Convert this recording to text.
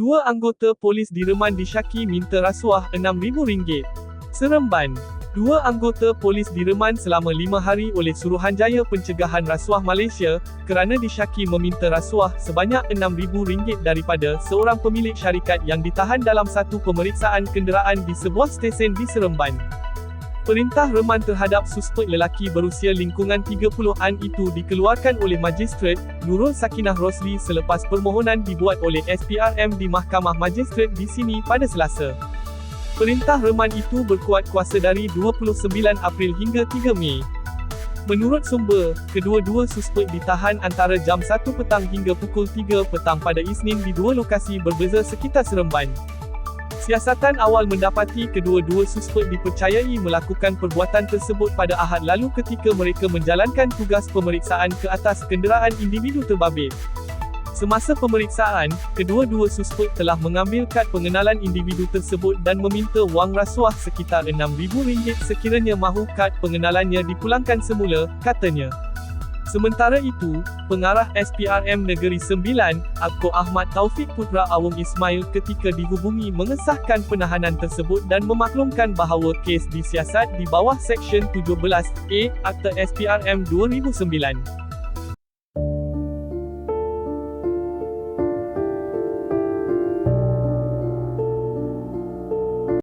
Dua anggota polis direman disyaki minta rasuah RM6,000. Seremban. Dua anggota polis direman selama lima hari oleh Suruhanjaya Pencegahan Rasuah Malaysia, kerana disyaki meminta rasuah sebanyak RM6,000 daripada seorang pemilik syarikat yang ditahan dalam satu pemeriksaan kenderaan di sebuah stesen di Seremban. Perintah reman terhadap suspek lelaki berusia lingkungan 30-an itu dikeluarkan oleh Magistrat, Nurul Sakinah Rosli selepas permohonan dibuat oleh SPRM di Mahkamah Magistrat di sini pada Selasa. Perintah reman itu berkuat kuasa dari 29 April hingga 3 Mei. Menurut sumber, kedua-dua suspek ditahan antara jam 1 petang hingga pukul 3 petang pada Isnin di dua lokasi berbeza sekitar Seremban. Siasatan awal mendapati kedua-dua suspek dipercayai melakukan perbuatan tersebut pada Ahad lalu ketika mereka menjalankan tugas pemeriksaan ke atas kenderaan individu terbabit. Semasa pemeriksaan, kedua-dua suspek telah mengambil kad pengenalan individu tersebut dan meminta wang rasuah sekitar RM6,000 sekiranya mahu kad pengenalannya dipulangkan semula, katanya. Sementara itu, pengarah SPRM Negeri Sembilan, Abko Ahmad Taufik Putra Awang Ismail ketika dihubungi mengesahkan penahanan tersebut dan memaklumkan bahawa kes disiasat di bawah Seksyen 17A, Akta SPRM 2009.